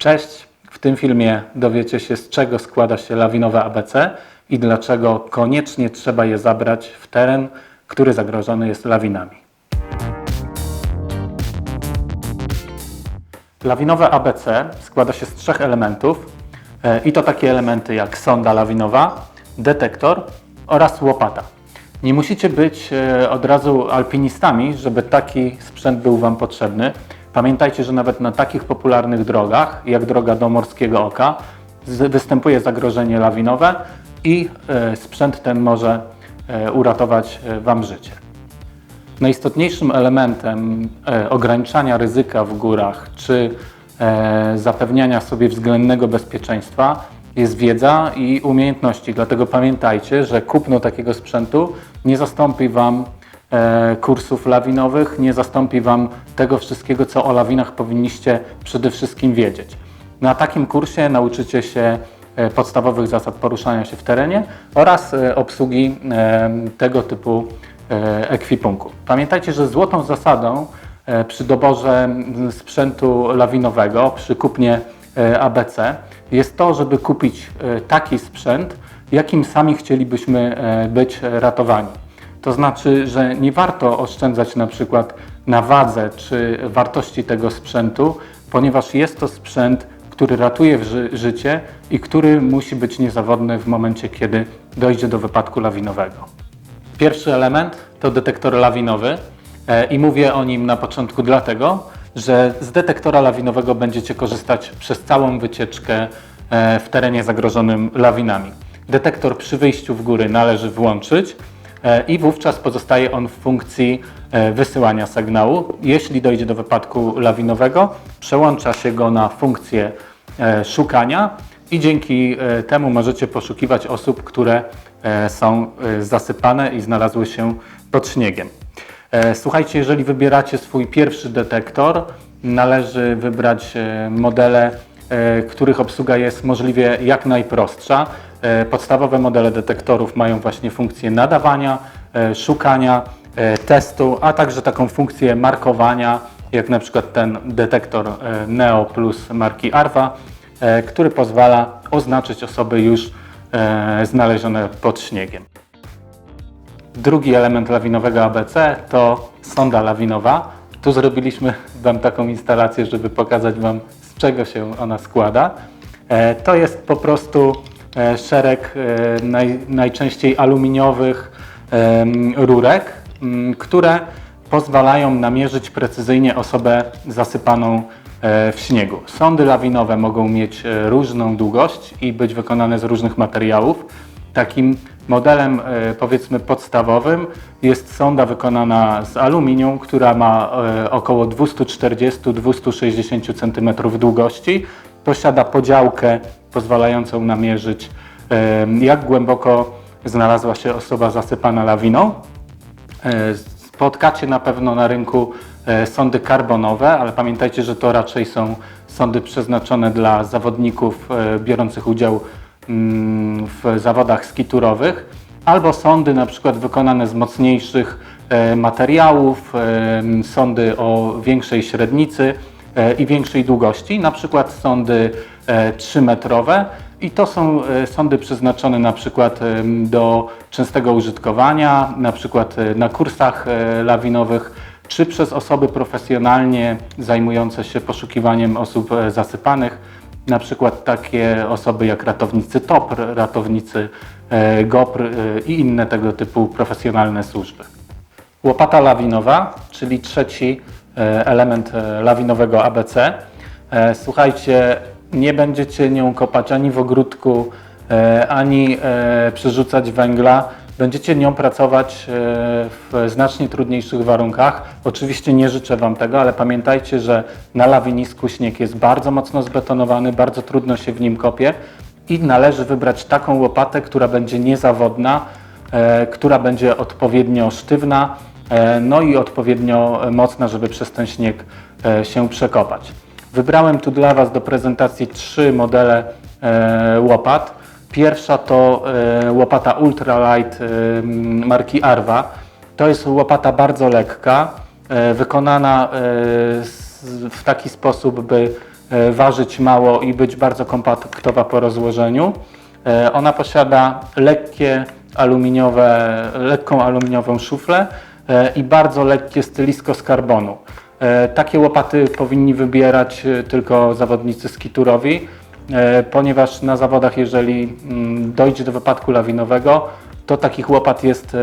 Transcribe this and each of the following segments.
Cześć! W tym filmie dowiecie się, z czego składa się lawinowe ABC i dlaczego koniecznie trzeba je zabrać w teren, który zagrożony jest lawinami. Lawinowe ABC składa się z trzech elementów e, i to takie elementy jak sonda lawinowa, detektor oraz łopata. Nie musicie być e, od razu alpinistami, żeby taki sprzęt był Wam potrzebny. Pamiętajcie, że nawet na takich popularnych drogach, jak droga do Morskiego Oka, występuje zagrożenie lawinowe i e, sprzęt ten może e, uratować e, Wam życie. Najistotniejszym elementem ograniczania ryzyka w górach czy zapewniania sobie względnego bezpieczeństwa jest wiedza i umiejętności. Dlatego pamiętajcie, że kupno takiego sprzętu nie zastąpi Wam kursów lawinowych, nie zastąpi Wam tego wszystkiego, co o lawinach powinniście przede wszystkim wiedzieć. Na takim kursie nauczycie się e, podstawowych zasad poruszania się w terenie oraz e, obsługi e, tego typu e, ekwipunku. Pamiętajcie, że złotą zasadą e, przy doborze sprzętu lawinowego, przy kupnie e, ABC jest to, żeby kupić e, taki sprzęt, jakim sami chcielibyśmy e, być ratowani. To znaczy, że nie warto oszczędzać na przykład na wadze czy wartości tego sprzętu, ponieważ jest to sprzęt, który ratuje ży- życie i który musi być niezawodny w momencie, kiedy dojdzie do wypadku lawinowego. Pierwszy element to detektor lawinowy e, i mówię o nim na początku dlatego, że z detektora lawinowego będziecie korzystać przez całą wycieczkę e, w terenie zagrożonym lawinami. Detektor przy wyjściu w góry należy włączyć i wówczas pozostaje on w funkcji e, wysyłania sygnału. Jeśli dojdzie do wypadku lawinowego, przełącza się go na funkcję e, szukania i dzięki e, temu możecie poszukiwać osób, które e, są e, zasypane i znalazły się pod śniegiem. E, Słuchajcie, jeżeli wybieracie swój pierwszy detektor, należy wybrać e, modele, e, których obsługa jest możliwie jak najprostsza. E, Podstawowe modele detektorów mają właśnie funkcję nadawania, e, szukania, e, testu, a także taką funkcję markowania, jak na przykład ten detektor e, Neo Plus marki Arva, e, który pozwala oznaczyć osoby już e, znalezione pod śniegiem. Drugi element lawinowego ABC to sonda lawinowa. Tu zrobiliśmy Wam taką instalację, żeby pokazać Wam czego się ona składa. E, To jest po prostu e, szereg e, naj, najczęściej aluminiowych rurek, które pozwalają namierzyć precyzyjnie osobę zasypaną w śniegu. Sondy lawinowe mogą mieć różną długość i być wykonane z różnych materiałów. Takim modelem e, powiedzmy podstawowym jest sonda wykonana z aluminium, która ma e, około 240-260 cm długości. Posiada podziałkę pozwalającą namierzyć e, jak głęboko znalazła się osoba zasypana lawiną. Spotkacie na pewno na rynku sondy karbonowe, ale pamiętajcie, że to raczej są sondy przeznaczone dla zawodników biorących udział mm, w zawodach skiturowych, albo sondy na przykład wykonane z mocniejszych e, materiałów, e, sondy o większej średnicy e, i większej długości, na przykład sondy e, 3-metrowe. I to są sądy przeznaczone na przykład do częstego użytkowania, na przykład na kursach lawinowych, czy przez osoby profesjonalnie zajmujące się poszukiwaniem osób zasypanych, na przykład takie osoby jak ratownicy TOPR, ratownicy e, GOPR e, i inne tego typu profesjonalne służby. Łopata lawinowa, czyli trzeci e, element lawinowego ABC. Słuchajcie, nie będziecie nią kopać ani w ogródku, ani przerzucać węgla. Będziecie nią pracować e, w znacznie trudniejszych warunkach. Oczywiście nie życzę Wam tego, ale pamiętajcie, że na lawinisku śnieg jest bardzo mocno zbetonowany, bardzo trudno się w nim kopie i należy wybrać taką łopatę, która będzie niezawodna, e, która będzie odpowiednio sztywna, e, no i odpowiednio mocna, żeby przez ten śnieg się przekopać. Wybrałem tu dla Was do prezentacji trzy modele łopat. Pierwsza to e, łopata Ultralight e, marki Arva. To jest łopata bardzo lekka, e, wykonana w taki sposób, by ważyć mało i być bardzo kompaktowa po rozłożeniu. Ona posiada lekkie aluminiowe, lekką aluminiową szuflę i bardzo lekkie stylisko z karbonu. Takie łopaty powinni wybierać tylko zawodnicy skiturowi, ponieważ na zawodach, jeżeli mm, dojdzie do wypadku lawinowego, to takich łopat jest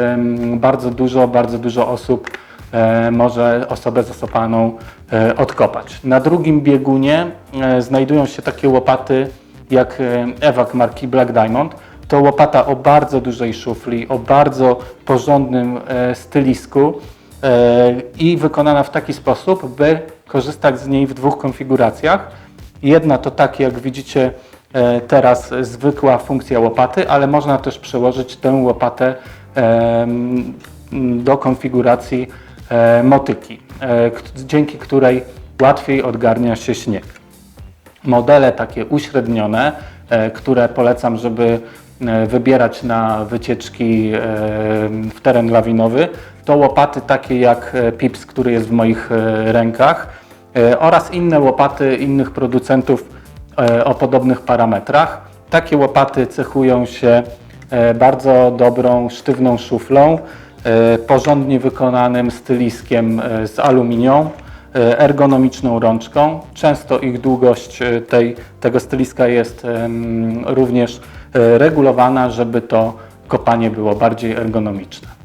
bardzo dużo, bardzo dużo osób e, może osobę zasopaną e, odkopać. Na drugim biegunie e, znajdują się takie łopaty jak e, Ewak marki Black Diamond. To łopata o bardzo dużej szufli, o bardzo porządnym e, stylisku e, i wykonana w taki sposób, by korzystać z niej w dwóch konfiguracjach. Jedna to tak, jak widzicie e, teraz, zwykła funkcja łopaty, ale można też przełożyć tę łopatę do konfiguracji e, motyki, e, dzięki której łatwiej odgarnia się śnieg. Modele takie uśrednione, które polecam, żeby wybierać na wycieczki w teren lawinowy, to łopaty takie jak Pips, który jest w moich rękach oraz inne łopaty innych producentów e, o podobnych parametrach. Takie łopaty cechują się e, bardzo dobrą, sztywną szuflą, e, porządnie wykonanym styliskiem e, z aluminium, e, ergonomiczną rączką. Często ich długość e, tej, tego styliska jest również e, regulowana, żeby to kopanie było bardziej ergonomiczne.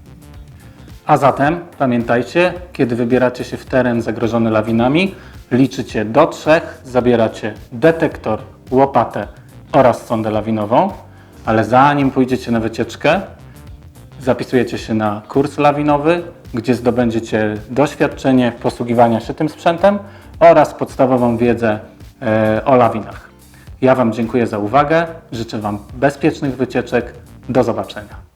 A zatem pamiętajcie, kiedy wybieracie się w teren zagrożony lawinami, liczycie do trzech, zabieracie detektor, łopatę oraz sondę lawinową, ale zanim pójdziecie na wycieczkę, zapisujecie się na kurs lawinowy, gdzie zdobędziecie doświadczenie posługiwania się tym sprzętem oraz podstawową wiedzę e, o lawinach. Ja Wam dziękuję za uwagę, życzę Wam bezpiecznych wycieczek, do zobaczenia.